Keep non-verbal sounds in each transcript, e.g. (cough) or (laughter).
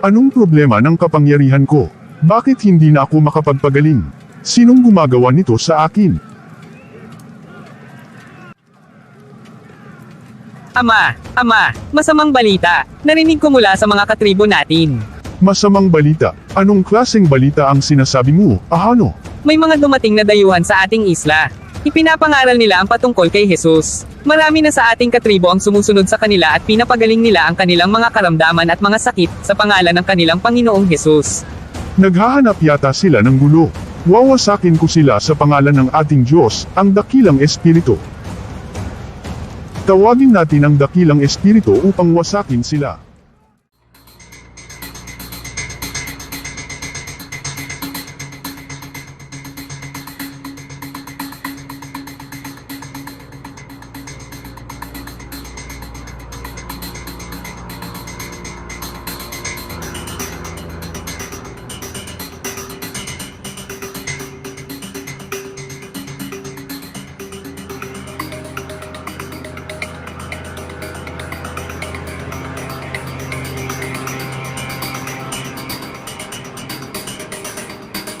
Anong problema ng kapangyarihan ko? Bakit hindi na ako makapagpagaling? Sinong gumagawa nito sa akin? Ama, ama, masamang balita. Narinig ko mula sa mga katribo natin. Masamang balita. Anong klaseng balita ang sinasabi mo, Ahano? May mga dumating na dayuhan sa ating isla. Ipinapangaral nila ang patungkol kay Jesus. Marami na sa ating katribo ang sumusunod sa kanila at pinapagaling nila ang kanilang mga karamdaman at mga sakit sa pangalan ng kanilang Panginoong Jesus. Naghahanap yata sila ng gulo. Wawasakin ko sila sa pangalan ng ating Diyos, ang dakilang Espiritu. Tawagin natin ang dakilang Espiritu upang wasakin sila.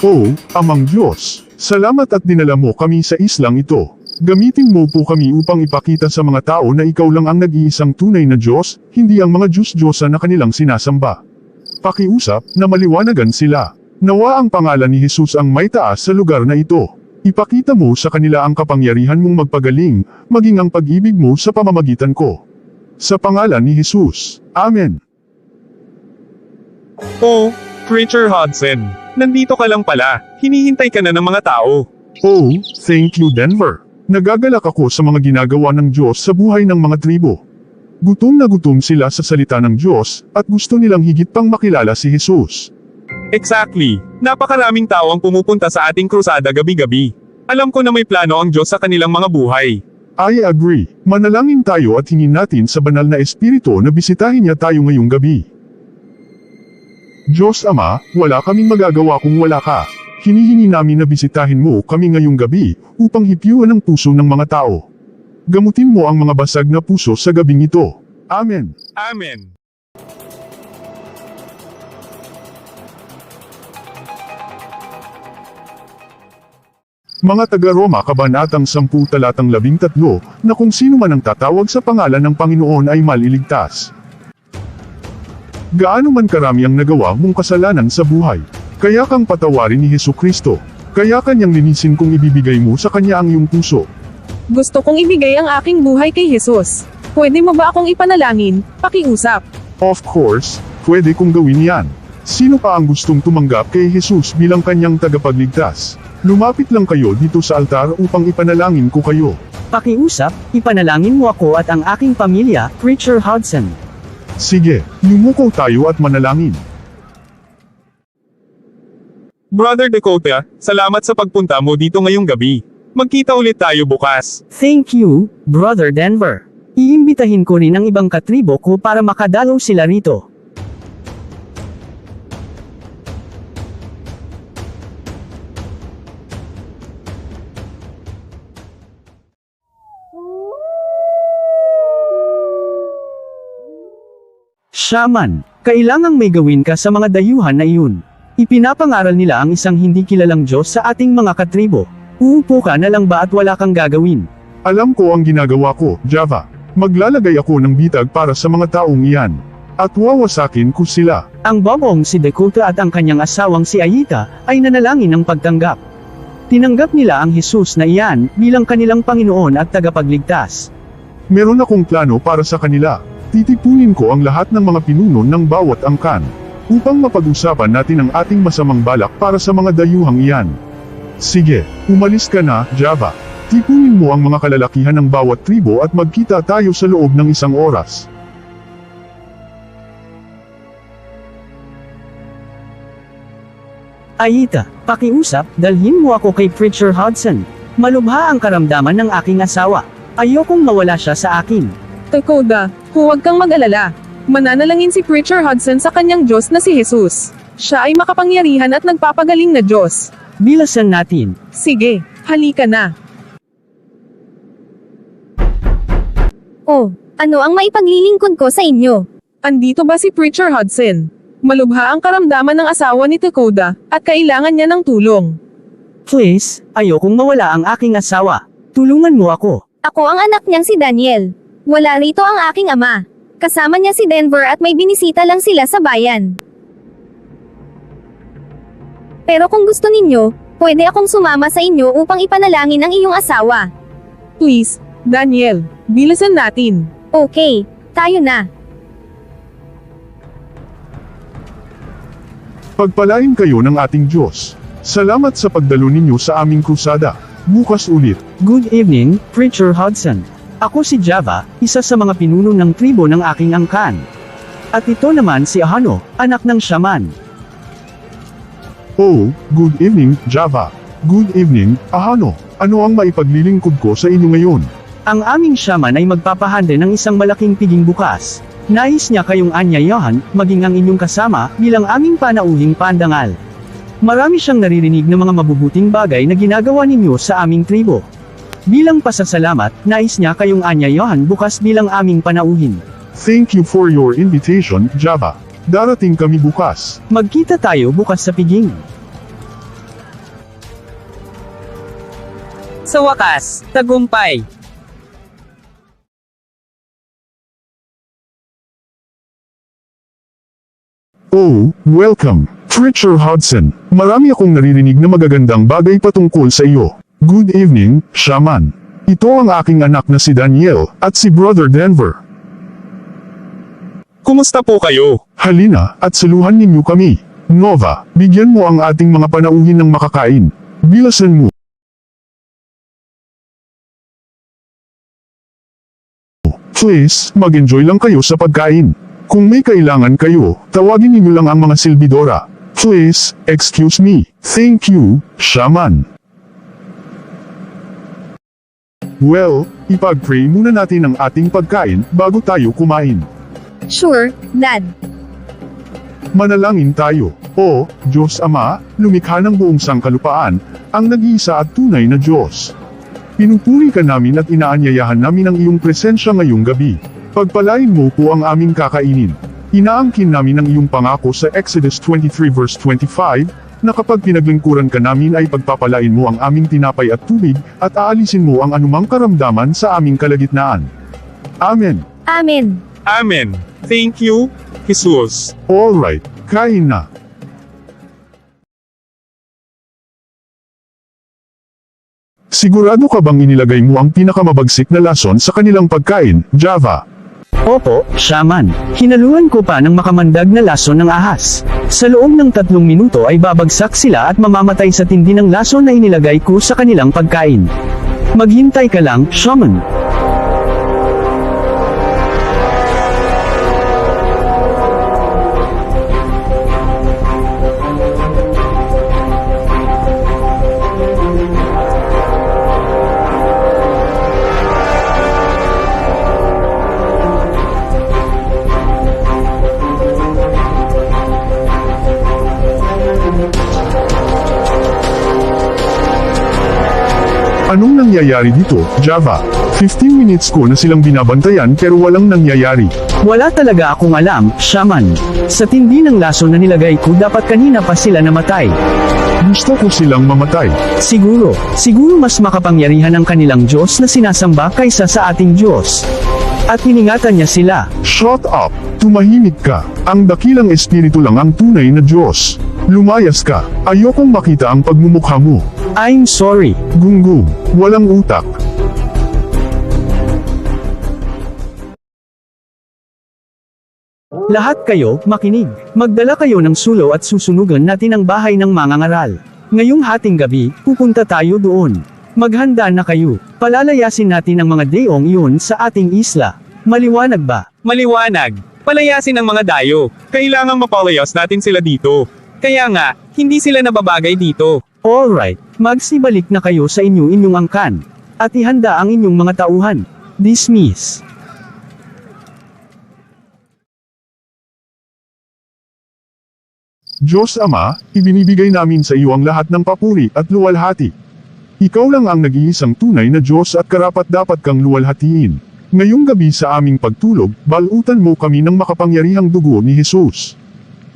Oo, Amang Diyos, salamat at dinala mo kami sa islang ito. Gamitin mo po kami upang ipakita sa mga tao na ikaw lang ang nag-iisang tunay na Diyos, hindi ang mga Diyos-Diyosa na kanilang sinasamba. Pakiusap na maliwanagan sila. Nawa ang pangalan ni Jesus ang may taas sa lugar na ito. Ipakita mo sa kanila ang kapangyarihan mong magpagaling, maging ang pag-ibig mo sa pamamagitan ko. Sa pangalan ni Jesus. Amen. Oh, Preacher Hudson. Nandito ka lang pala. Hinihintay ka na ng mga tao. Oh, thank you Denver. Nagagalak ako sa mga ginagawa ng Diyos sa buhay ng mga tribo. Gutom na gutom sila sa salita ng Diyos, at gusto nilang higit pang makilala si Jesus. Exactly. Napakaraming tao ang pumupunta sa ating krusada gabi-gabi. Alam ko na may plano ang Diyos sa kanilang mga buhay. I agree. Manalangin tayo at hingin natin sa banal na espiritu na bisitahin niya tayo ngayong gabi. Diyos Ama, wala kaming magagawa kung wala ka. Hinihingi namin na bisitahin mo kami ngayong gabi, upang hipiwan ang puso ng mga tao. Gamutin mo ang mga basag na puso sa gabing ito. Amen. Amen. Mga taga-Roma Kabanatang 10 talatang 13, na kung sino man ang tatawag sa pangalan ng Panginoon ay maliligtas. Gaano man karami ang nagawa mong kasalanan sa buhay, kaya kang patawarin ni Heso Kristo, kaya kanyang linisin kung ibibigay mo sa kanya ang iyong puso. Gusto kong ibigay ang aking buhay kay Jesus. Pwede mo ba akong ipanalangin? Pakiusap. Of course, pwede kong gawin yan. Sino pa ang gustong tumanggap kay Jesus bilang kanyang tagapagligtas? Lumapit lang kayo dito sa altar upang ipanalangin ko kayo. Pakiusap, ipanalangin mo ako at ang aking pamilya, Preacher Hudson. Sige, lumuko tayo at manalangin. Brother Dakota, salamat sa pagpunta mo dito ngayong gabi. Magkita ulit tayo bukas. Thank you, Brother Denver. Iimbitahin ko rin ang ibang katribo ko para makadalaw sila rito. Shaman, kailangang may gawin ka sa mga dayuhan na iyon. Ipinapangaral nila ang isang hindi kilalang Diyos sa ating mga katribo. Uupo ka na lang ba at wala kang gagawin? Alam ko ang ginagawa ko, Java. Maglalagay ako ng bitag para sa mga taong iyan. At wawasakin ko sila. Ang bobong si Dakota at ang kanyang asawang si Ayita ay nanalangin ng pagtanggap. Tinanggap nila ang Jesus na iyan bilang kanilang Panginoon at tagapagligtas. Meron akong plano para sa kanila. Titipunin ko ang lahat ng mga pinuno ng bawat angkan. Upang mapag-usapan natin ang ating masamang balak para sa mga dayuhang iyan. Sige, umalis ka na, Java. Tipunin mo ang mga kalalakihan ng bawat tribo at magkita tayo sa loob ng isang oras. Ayita, pakiusap, dalhin mo ako kay Preacher Hudson. Malubha ang karamdaman ng aking asawa. Ayokong mawala siya sa akin. Takoda, huwag kang mag-alala. Mananalangin si Preacher Hudson sa kanyang Diyos na si Jesus. Siya ay makapangyarihan at nagpapagaling na Diyos. Bilasan natin. Sige, halika na. Oh, ano ang maipaglilingkod ko sa inyo? Andito ba si Preacher Hudson? Malubha ang karamdaman ng asawa ni Tekoda, at kailangan niya ng tulong. Please, ayokong mawala ang aking asawa. Tulungan mo ako. Ako ang anak niyang si Daniel. Wala rito ang aking ama. Kasama niya si Denver at may binisita lang sila sa bayan. Pero kung gusto ninyo, pwede akong sumama sa inyo upang ipanalangin ang iyong asawa. Please, Daniel, bilisan natin. Okay, tayo na. Pagpalain kayo ng ating Diyos. Salamat sa pagdalo ninyo sa aming krusada. Bukas ulit. Good evening, Preacher Hudson. Ako si Java, isa sa mga pinuno ng tribo ng aking angkan. At ito naman si Ahano, anak ng shaman. Oh, good evening, Java. Good evening, Ahano. Ano ang maipaglilingkod ko sa inyo ngayon? Ang aming shaman ay magpapahanda ng isang malaking piging bukas. Nais niya kayong anyayahan, maging ang inyong kasama, bilang aming panauhing pandangal. Marami siyang naririnig ng mga mabubuting bagay na ginagawa ninyo sa aming tribo. Bilang pasasalamat, nais niya kayong anyayahan bukas bilang aming panauhin. Thank you for your invitation, Java. Darating kami bukas. Magkita tayo bukas sa piging. Sa wakas, tagumpay. Oh, welcome, Preacher Hudson. Marami akong naririnig na magagandang bagay patungkol sa iyo. Good evening, Shaman. Ito ang aking anak na si Daniel, at si Brother Denver. Kumusta po kayo? Halina, at saluhan ninyo kami. Nova, bigyan mo ang ating mga panauhin ng makakain. Bilasan mo. Please, mag-enjoy lang kayo sa pagkain. Kung may kailangan kayo, tawagin ninyo lang ang mga silbidora. Please, excuse me. Thank you, Shaman. Well, ipag-pray muna natin ang ating pagkain bago tayo kumain. Sure, Dad. Manalangin tayo. O, Diyos Ama, lumikha ng buong sangkalupaan, ang nag-iisa at tunay na Diyos. Pinupuri ka namin at inaanyayahan namin ang iyong presensya ngayong gabi. Pagpalain mo po ang aming kakainin. Inaangkin namin ang iyong pangako sa Exodus 23 verse 25, na kapag pinaglingkuran ka namin ay pagpapalain mo ang aming tinapay at tubig, at aalisin mo ang anumang karamdaman sa aming kalagitnaan. Amen. Amen. Amen. Thank you, Jesus. Alright, kain na. Sigurado ka bang inilagay mo ang pinakamabagsik na lason sa kanilang pagkain, Java? Opo, shaman. Hinaluan ko pa ng makamandag na lason ng ahas. Sa loob ng tatlong minuto ay babagsak sila at mamamatay sa tindi ng lason na inilagay ko sa kanilang pagkain. Maghintay ka lang, shaman. Anong nangyayari dito, Java? 15 minutes ko na silang binabantayan pero walang nangyayari. Wala talaga akong alam, shaman. Sa tindi ng lason na nilagay ko dapat kanina pa sila namatay. Gusto ko silang mamatay. Siguro, siguro mas makapangyarihan ang kanilang Diyos na sinasamba kaysa sa ating Diyos. At iningatan niya sila. Shut up! Tumahimik ka. Ang dakilang espiritu lang ang tunay na Diyos. Lumayas ka. Ayokong makita ang pagmumukha mo. I'm sorry. Gunggong. Walang utak. Lahat kayo, makinig. Magdala kayo ng sulo at susunugan natin ang bahay ng mga ngaral. Ngayong hating gabi, pupunta tayo doon. Maghanda na kayo. Palalayasin natin ang mga deong iyon sa ating isla. Maliwanag ba? Maliwanag. Palayasin ang mga dayo. Kailangang mapalayas natin sila dito. Kaya nga, hindi sila nababagay dito. Alright, magsibalik na kayo sa inyo inyong angkan. At ihanda ang inyong mga tauhan. Dismiss. Diyos Ama, ibinibigay namin sa iyo ang lahat ng papuri at luwalhati. Ikaw lang ang nag-iisang tunay na Diyos at karapat dapat kang luwalhatiin. Ngayong gabi sa aming pagtulog, balutan mo kami ng makapangyarihang dugo ni Jesus.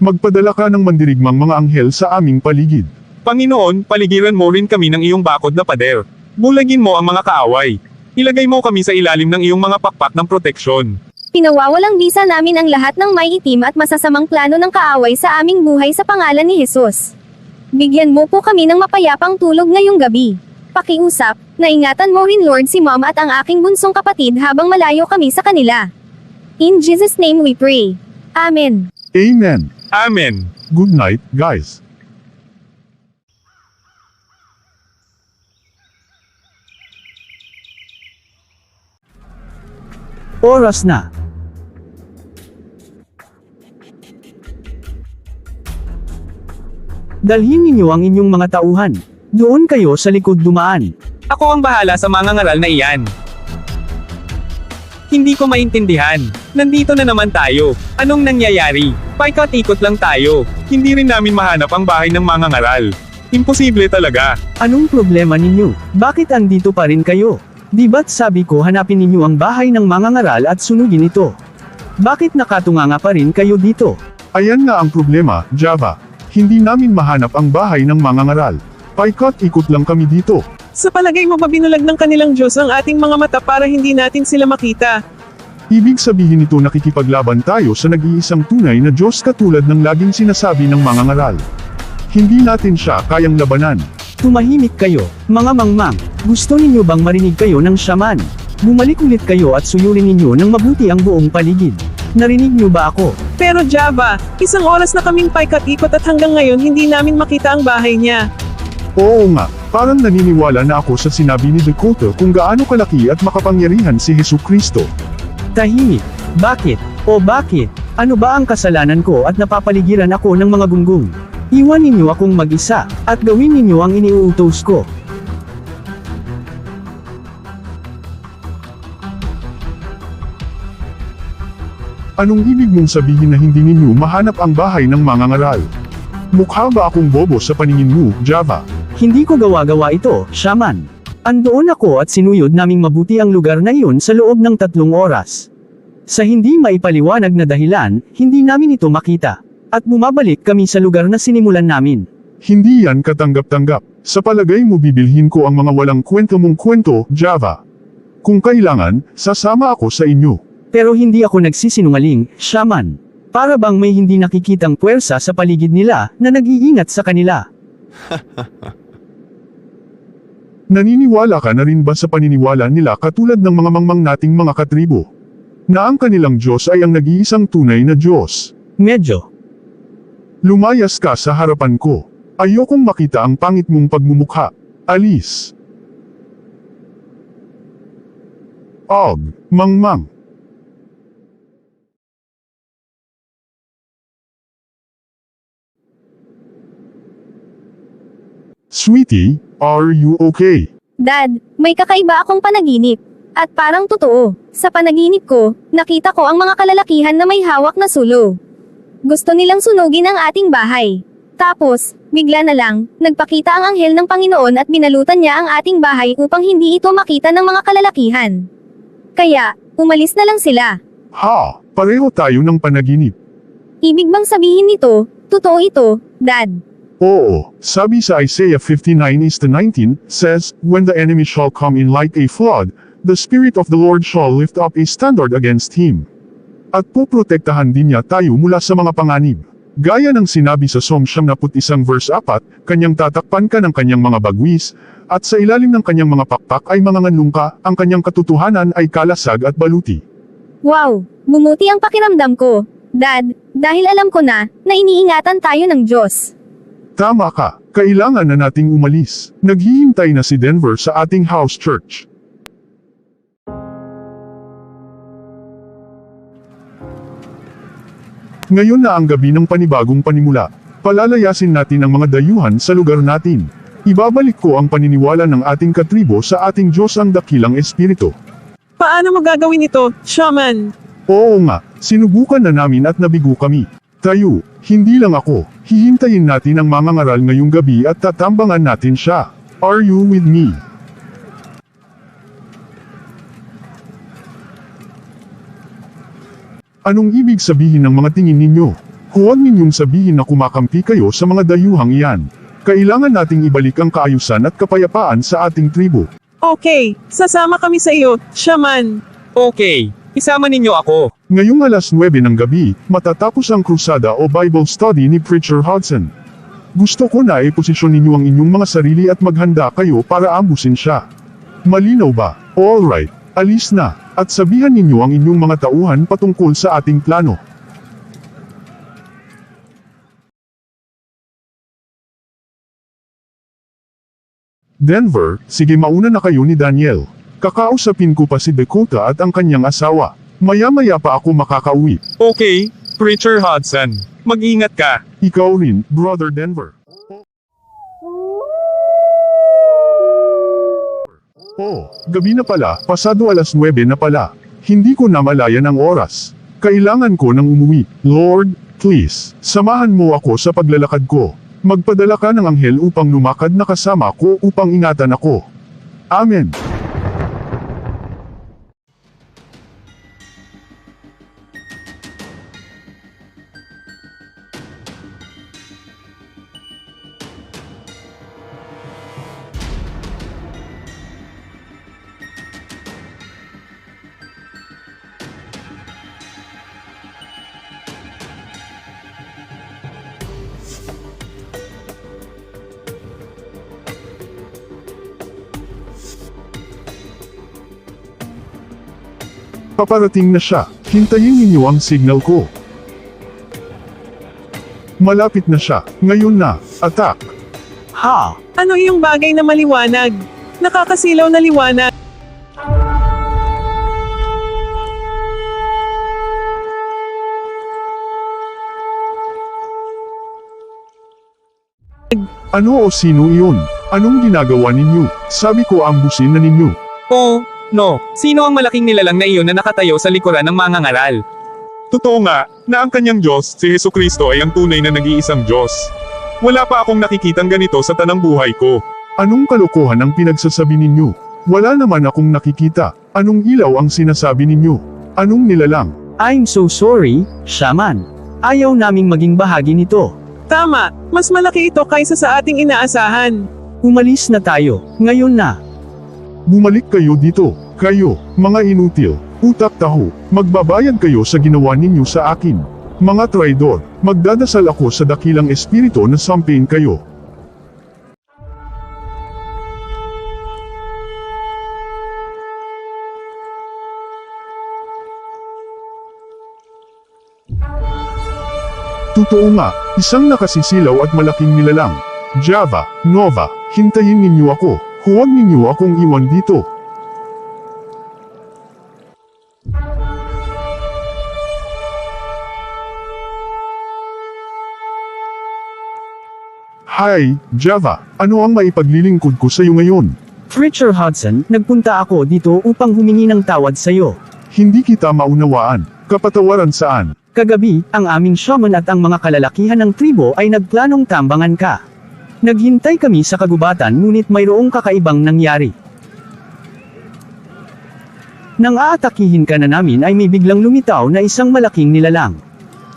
Magpadala ka ng mandirigmang mga anghel sa aming paligid. Panginoon, paligiran mo rin kami ng iyong bakod na pader. Bulagin mo ang mga kaaway. Ilagay mo kami sa ilalim ng iyong mga pakpak ng proteksyon. Pinawawalang bisa namin ang lahat ng may itim at masasamang plano ng kaaway sa aming buhay sa pangalan ni Jesus. Bigyan mo po kami ng mapayapang tulog ngayong gabi. Pakiusap, naingatan mo rin Lord si Mom at ang aking bunsong kapatid habang malayo kami sa kanila. In Jesus' name we pray. Amen. Amen. Amen. Good night, guys. Oras na. Dalhin ninyo ang inyong mga tauhan. Doon kayo sa likod dumaan. Ako ang bahala sa mga ngaral na iyan. Hindi ko maintindihan. Nandito na naman tayo. Anong nangyayari? Paikot-ikot lang tayo. Hindi rin namin mahanap ang bahay ng mga ngaral. Imposible talaga. Anong problema ninyo? Bakit andito pa rin kayo? Di ba't sabi ko hanapin ninyo ang bahay ng mga ngaral at sunugin ito? Bakit nakatunganga pa rin kayo dito? Ayan nga ang problema, Java. Hindi namin mahanap ang bahay ng mga ngaral. Paikot-ikot lang kami dito. Sa palagay mo ba binulag ng kanilang Diyos ang ating mga mata para hindi natin sila makita? Ibig sabihin nito nakikipaglaban tayo sa nag-iisang tunay na Diyos katulad ng laging sinasabi ng mga ngaral. Hindi natin siya kayang labanan. Tumahimik kayo, mga mangmang. Gusto ninyo bang marinig kayo ng shaman? Bumalik ulit kayo at suyurin ninyo ng mabuti ang buong paligid. Narinig niyo ba ako? Pero Java, isang oras na kaming paikat-ikot at hanggang ngayon hindi namin makita ang bahay niya. Oo nga, parang naniniwala na ako sa sinabi ni Dakota kung gaano kalaki at makapangyarihan si Hesu Kristo. Tahimik. Bakit? O bakit? Ano ba ang kasalanan ko at napapaligiran ako ng mga gunggong? Iwan ninyo akong mag-isa, at gawin ninyo ang iniuutos ko. Anong ibig mong sabihin na hindi ninyo mahanap ang bahay ng mga ngaral? Mukha ba akong bobo sa paningin mo, Java? Hindi ko gawa-gawa ito, shaman. Andoon ako at sinuyod naming mabuti ang lugar na iyon sa loob ng tatlong oras. Sa hindi maipaliwanag na dahilan, hindi namin ito makita. At bumabalik kami sa lugar na sinimulan namin. Hindi yan katanggap-tanggap. Sa palagay mo bibilhin ko ang mga walang kwento mong kwento, Java. Kung kailangan, sasama ako sa inyo. Pero hindi ako nagsisinungaling, shaman. Para bang may hindi nakikitang puwersa sa paligid nila na nag-iingat sa kanila. (laughs) Naniniwala ka na rin ba sa paniniwala nila katulad ng mga mangmang nating mga katribo? Na ang kanilang Diyos ay ang nag-iisang tunay na Diyos. Medyo. Lumayas ka sa harapan ko. Ayokong makita ang pangit mong pagmumukha. Alis. Og, mangmang. Sweetie, are you okay? Dad, may kakaiba akong panaginip. At parang totoo, sa panaginip ko, nakita ko ang mga kalalakihan na may hawak na sulo. Gusto nilang sunugin ang ating bahay. Tapos, bigla na lang, nagpakita ang anghel ng Panginoon at binalutan niya ang ating bahay upang hindi ito makita ng mga kalalakihan. Kaya, umalis na lang sila. Ha, pareho tayo ng panaginip. Ibig bang sabihin nito, totoo ito, Dad? Oo, sabi sa Isaiah 59 is to 19, says, When the enemy shall come in like a flood, the Spirit of the Lord shall lift up a standard against him. At puprotektahan din niya tayo mula sa mga panganib. Gaya ng sinabi sa Psalm 71 verse 4, kanyang tatakpan ka ng kanyang mga bagwis, at sa ilalim ng kanyang mga pakpak ay mga nganlungka, ang kanyang katotohanan ay kalasag at baluti. Wow, bumuti ang pakiramdam ko. Dad, dahil alam ko na, na iniingatan tayo ng Diyos. Tama ka, kailangan na nating umalis. Naghihintay na si Denver sa ating house church. Ngayon na ang gabi ng panibagong panimula. Palalayasin natin ang mga dayuhan sa lugar natin. Ibabalik ko ang paniniwala ng ating katribo sa ating Diyos ang dakilang espiritu. Paano mo gagawin ito, Shaman? Oo nga, sinubukan na namin at nabigo kami. Tayo, hindi lang ako, hihintayin natin ang mga ngaral ngayong gabi at tatambangan natin siya. Are you with me? Anong ibig sabihin ng mga tingin ninyo? Huwag ninyong sabihin na kumakampi kayo sa mga dayuhang iyan. Kailangan nating ibalik ang kaayusan at kapayapaan sa ating tribo. Okay, sasama kami sa iyo, shaman. Okay, isama ninyo ako. Ngayong alas 9 ng gabi, matatapos ang krusada o Bible study ni Preacher Hudson. Gusto ko na iposisyon ninyo ang inyong mga sarili at maghanda kayo para ambusin siya. Malinaw ba? Alright, alis na, at sabihan ninyo ang inyong mga tauhan patungkol sa ating plano. Denver, sige mauna na kayo ni Daniel. Kakausapin ko pa si Dakota at ang kanyang asawa. Maya-maya pa ako makakauwi. Okay, Preacher Hudson. Mag-ingat ka. Ikaw rin, Brother Denver. Oh, gabi na pala, pasado alas 9 na pala. Hindi ko na malayan ang oras. Kailangan ko nang umuwi. Lord, please, samahan mo ako sa paglalakad ko. Magpadala ka ng anghel upang lumakad na kasama ko upang ingatan ako. Amen. Paparating na siya. Hintayin ninyo ang signal ko. Malapit na siya. Ngayon na. Attack. Ha! Ano yung bagay na maliwanag? Nakakasilaw na liwanag. Ano o sino iyon? Anong ginagawa ninyo? Sabi ko ambusin na ninyo. Oh, no. Sino ang malaking nilalang na iyon na nakatayo sa likuran ng mga ngaral? Totoo nga, na ang kanyang Diyos, si Heso Kristo ay ang tunay na nag-iisang Diyos. Wala pa akong nakikitang ganito sa tanang buhay ko. Anong kalokohan ang pinagsasabi ninyo? Wala naman akong nakikita. Anong ilaw ang sinasabi ninyo? Anong nilalang? I'm so sorry, shaman. Ayaw naming maging bahagi nito. Tama, mas malaki ito kaysa sa ating inaasahan. Umalis na tayo, ngayon na. Bumalik kayo dito. Kayo, mga inutil, utak taho, magbabayad kayo sa ginawa ninyo sa akin. Mga traidor, magdadasal ako sa dakilang espiritu na sampain kayo. Totoo nga, isang nakasisilaw at malaking nilalang. Java, Nova, hintayin ninyo ako. Huwag ninyo akong iwan dito. Hi, Java. Ano ang maipaglilingkod ko sa iyo ngayon? Preacher Hudson, nagpunta ako dito upang humingi ng tawad sa iyo. Hindi kita maunawaan. Kapatawaran saan? Kagabi, ang aming shaman at ang mga kalalakihan ng tribo ay nagplanong tambangan ka. Naghintay kami sa kagubatan ngunit mayroong kakaibang nangyari. Nang aatakihin ka na namin ay may biglang lumitaw na isang malaking nilalang.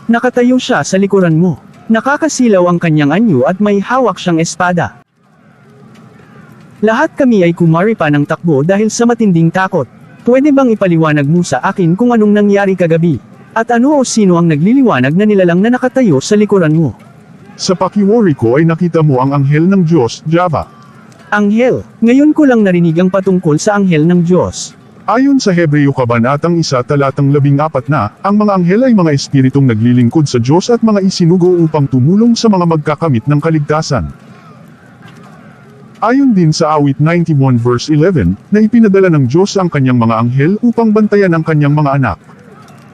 Nakatayo siya sa likuran mo. Nakakasilaw ang kanyang anyo at may hawak siyang espada. Lahat kami ay kumari pa ng takbo dahil sa matinding takot. Pwede bang ipaliwanag mo sa akin kung anong nangyari kagabi? At ano o sino ang nagliliwanag na nilalang na nakatayo sa likuran mo? Sa pakiwari ko ay nakita mo ang anghel ng Diyos, Java. Anghel, ngayon ko lang narinig ang patungkol sa anghel ng Diyos. Ayon sa Hebreo Kabanatang 1 talatang 14 na, ang mga anghel ay mga espiritong naglilingkod sa Diyos at mga isinugo upang tumulong sa mga magkakamit ng kaligtasan. Ayon din sa awit 91 verse 11, na ipinadala ng Diyos ang kanyang mga anghel upang bantayan ang kanyang mga anak.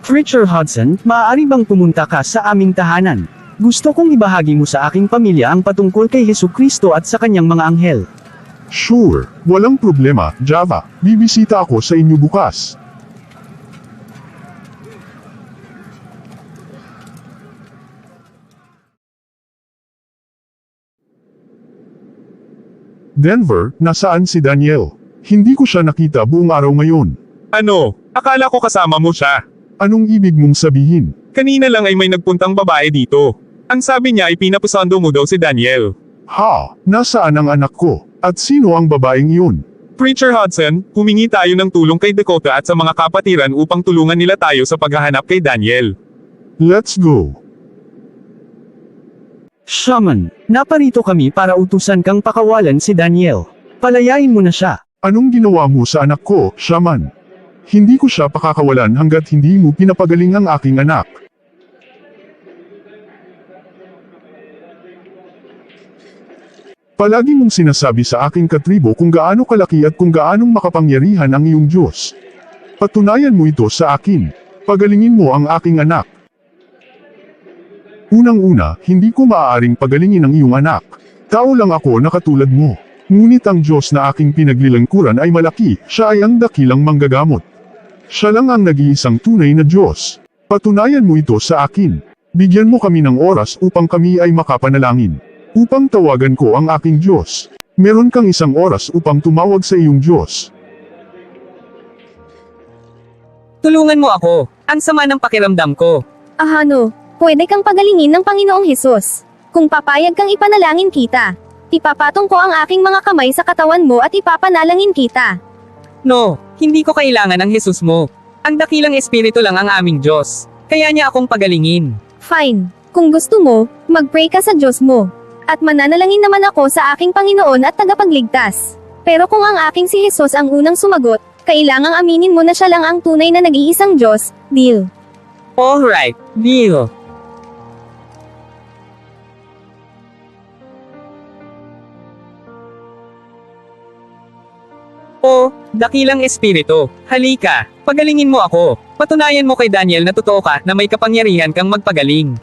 Preacher Hudson, maaari bang pumunta ka sa aming tahanan? Gusto kong ibahagi mo sa aking pamilya ang patungkol kay Heso Kristo at sa kanyang mga anghel. Sure, walang problema, Java. Bibisita ako sa inyo bukas. Denver, nasaan si Daniel? Hindi ko siya nakita buong araw ngayon. Ano, akala ko kasama mo siya. Anong ibig mong sabihin? Kanina lang ay may nagpuntang babae dito. Ang sabi niya ay pinapasando mo daw si Daniel. Ha, nasaan ang anak ko? At sino ang babaeng iyon? Preacher Hudson, humingi tayo ng tulong kay Dakota at sa mga kapatiran upang tulungan nila tayo sa paghahanap kay Daniel. Let's go. Shaman, naparito kami para utusan kang pakawalan si Daniel. Palayain mo na siya. Anong ginawa mo sa anak ko, Shaman? Hindi ko siya pakakawalan hanggat hindi mo pinapagaling ang aking anak. Palagi mong sinasabi sa aking katribo kung gaano kalaki at kung gaanong makapangyarihan ang iyong Diyos. Patunayan mo ito sa akin. Pagalingin mo ang aking anak. Unang-una, hindi ko maaaring pagalingin ang iyong anak. Tao lang ako na katulad mo. Ngunit ang Diyos na aking pinaglilingkuran ay malaki, siya ay ang dakilang manggagamot. Siya lang ang nag-iisang tunay na Diyos. Patunayan mo ito sa akin. Bigyan mo kami ng oras upang kami ay makapanalangin. Upang tawagan ko ang aking Diyos. Meron kang isang oras upang tumawag sa iyong Diyos. Tulungan mo ako. Ang sama ng pakiramdam ko. Ahano, pwede kang pagalingin ng Panginoong Hesus. Kung papayag kang ipanalangin kita, ipapatong ko ang aking mga kamay sa katawan mo at ipapanalangin kita. No, hindi ko kailangan ang Jesus mo. Ang dakilang espiritu lang ang aming Diyos. Kaya niya akong pagalingin. Fine. Kung gusto mo, mag-pray ka sa Diyos mo. At mananalangin naman ako sa aking Panginoon at tagapagligtas. Pero kung ang aking si Jesus ang unang sumagot, kailangang aminin mo na siya lang ang tunay na nag-iisang Diyos, deal. Alright, deal. O, dakilang espiritu, halika, pagalingin mo ako. Patunayan mo kay Daniel na totoo ka na may kapangyarihan kang magpagaling.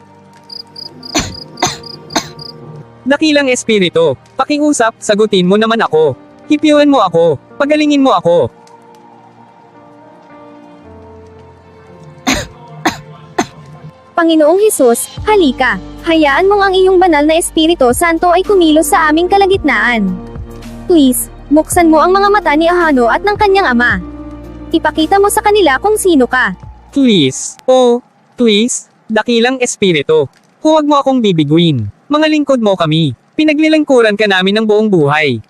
Dakilang espiritu, pakiusap, sagutin mo naman ako. Hipiwan mo ako, pagalingin mo ako. Panginoong Hesus, halika. Hayaan mong ang iyong banal na Espiritu Santo ay kumilos sa aming kalagitnaan. Please, buksan mo ang mga mata ni Ahano at ng kanyang ama. Ipakita mo sa kanila kung sino ka. Please, oh, please, dakilang espiritu. Huwag mo akong bibiguin. Mga lingkod mo kami. Pinaglilingkuran ka namin ng buong buhay.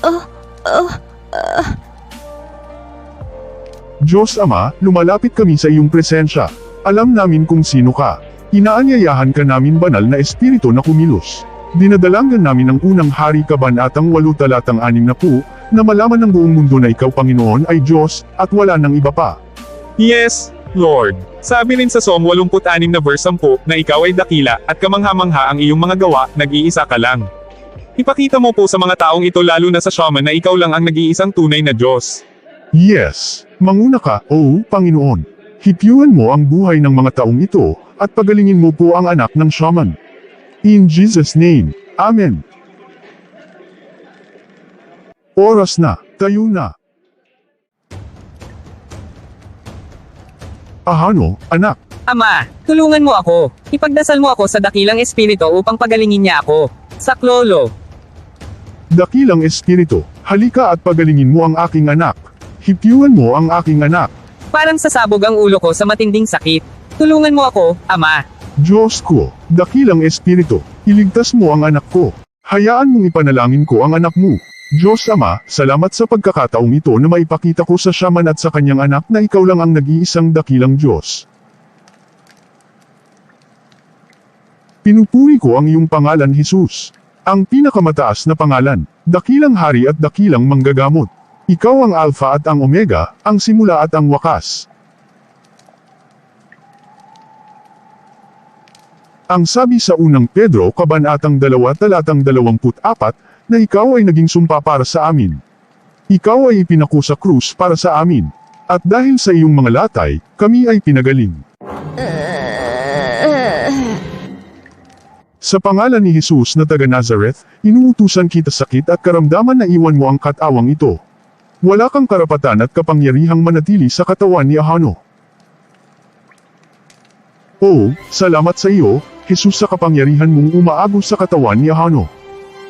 (coughs) Diyos Ama, lumalapit kami sa iyong presensya. Alam namin kung sino ka. Inaanyayahan ka namin banal na espiritu na kumilos. Dinadalangan namin ang unang hari kabanatang 8 talatang 6 na po, na malaman ng buong mundo na ikaw Panginoon ay Diyos, at wala nang iba pa. Yes, Lord. Sabi rin sa Psalm 86 na verse 10 na ikaw ay dakila at kamangha-mangha ang iyong mga gawa, nag-iisa ka lang. Ipakita mo po sa mga taong ito lalo na sa shaman na ikaw lang ang nag-iisang tunay na Diyos. Yes, manguna ka, o Panginoon. Hipiuhan mo ang buhay ng mga taong ito, at pagalingin mo po ang anak ng shaman. In Jesus' name, Amen. Oras na, tayo na. Ahano, anak, Ama, tulungan mo ako. Ipagdasal mo ako sa dakilang espiritu upang pagalingin niya ako. Sa klolo. dakilang espiritu, halika at pagalingin mo ang aking anak. Hipiuhan mo ang aking anak. Parang sasabog ang ulo ko sa matinding sakit. Tulungan mo ako, Ama. Diyos ko, dakilang espiritu, iligtas mo ang anak ko. Hayaan mong ipanalangin ko ang anak mo. Diyos Ama, salamat sa pagkakataong ito na maipakita ko sa shaman at sa kanyang anak na ikaw lang ang nag-iisang dakilang Diyos. Pinupuri ko ang iyong pangalan Jesus. Ang pinakamataas na pangalan, dakilang hari at dakilang manggagamot. Ikaw ang Alpha at ang Omega, ang simula at ang wakas. Ang sabi sa unang Pedro kabanatang 2 talatang 24, na ikaw ay naging sumpa para sa amin. Ikaw ay ipinako sa krus para sa amin. At dahil sa iyong mga latay, kami ay pinagaling. Sa pangalan ni Jesus na taga Nazareth, inuutusan kita sakit at karamdaman na iwan mo ang katawang ito. Wala kang karapatan at kapangyarihang manatili sa katawan ni Ahano. Oo, salamat sa iyo, Jesus sa kapangyarihan mong umaagos sa katawan ni Ahano.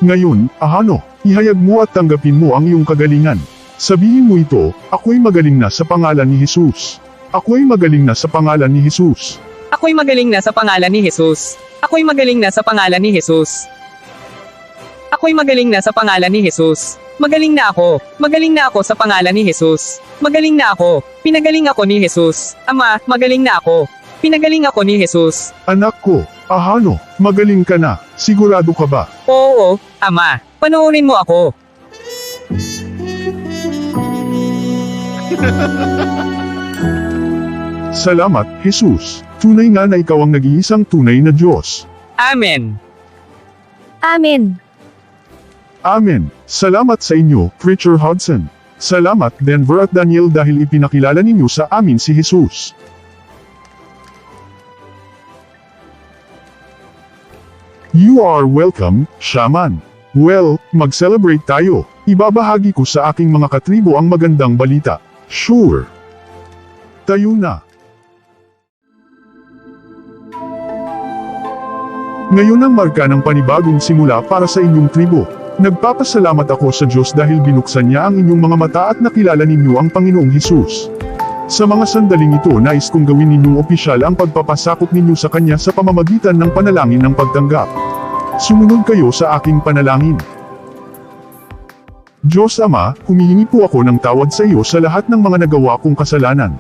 Ngayon, Ahano, Ihayag mo at tanggapin mo ang iyong kagalingan. Sabihin mo ito, ako'y magaling na sa pangalan ni Jesus. Ako'y magaling na sa pangalan ni Jesus. Ako'y magaling na sa pangalan ni Jesus. Ako'y magaling na sa pangalan ni Jesus. Ako'y magaling na sa pangalan ni Jesus. Magaling na ako. Magaling na ako sa pangalan ni Jesus. Magaling na ako. Pinagaling ako ni Jesus. Ama, magaling na ako. Pinagaling ako ni Jesus. Anak ko, ahano, magaling ka na, sigurado ka ba? Oo, ama. Panoorin mo ako. (laughs) Salamat, Jesus. Tunay nga na ikaw ang nag-iisang tunay na Diyos. Amen. Amen. Amen. Salamat sa inyo, Preacher Hudson. Salamat, Denver at Daniel dahil ipinakilala ninyo sa amin si Jesus. You are welcome, Shaman. Well, mag-celebrate tayo. Ibabahagi ko sa aking mga katribo ang magandang balita. Sure. Tayo na. Ngayon ang marka ng panibagong simula para sa inyong tribo. Nagpapasalamat ako sa Diyos dahil binuksan niya ang inyong mga mata at nakilala ninyo ang Panginoong Hesus. Sa mga sandaling ito nais kong gawin ninyong opisyal ang pagpapasakop ninyo sa Kanya sa pamamagitan ng panalangin ng pagtanggap. Sumunod kayo sa aking panalangin. Diyos Ama, humihingi po ako ng tawad sa iyo sa lahat ng mga nagawa kong kasalanan.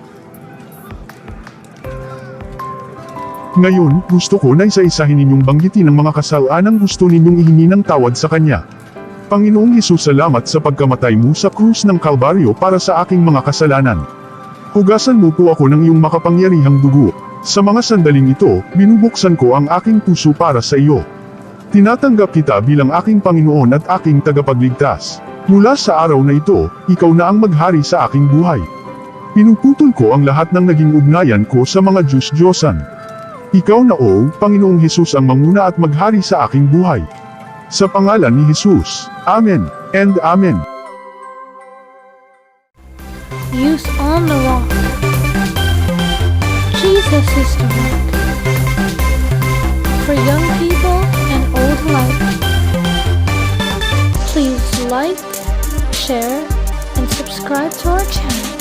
Ngayon, gusto ko na isa-isahin ninyong banggitin ang mga kasalanang gusto ninyong ihingi ng tawad sa Kanya. Panginoong Hesus salamat sa pagkamatay mo sa krus ng Kalbaryo para sa aking mga kasalanan. Hugasan mo po ako ng iyong makapangyarihang dugo. Sa mga sandaling ito, binubuksan ko ang aking puso para sa iyo. Tinatanggap kita bilang aking Panginoon at aking tagapagligtas. Mula sa araw na ito, ikaw na ang maghari sa aking buhay. Pinuputol ko ang lahat ng naging ugnayan ko sa mga Diyos-Diyosan. Ikaw na o, Panginoong Hesus ang manguna at maghari sa aking buhay. Sa pangalan ni Jesus. Amen, and Amen. Use on the rock. Jesus is the rock. For young people and old alike. Please like, share, and subscribe to our channel.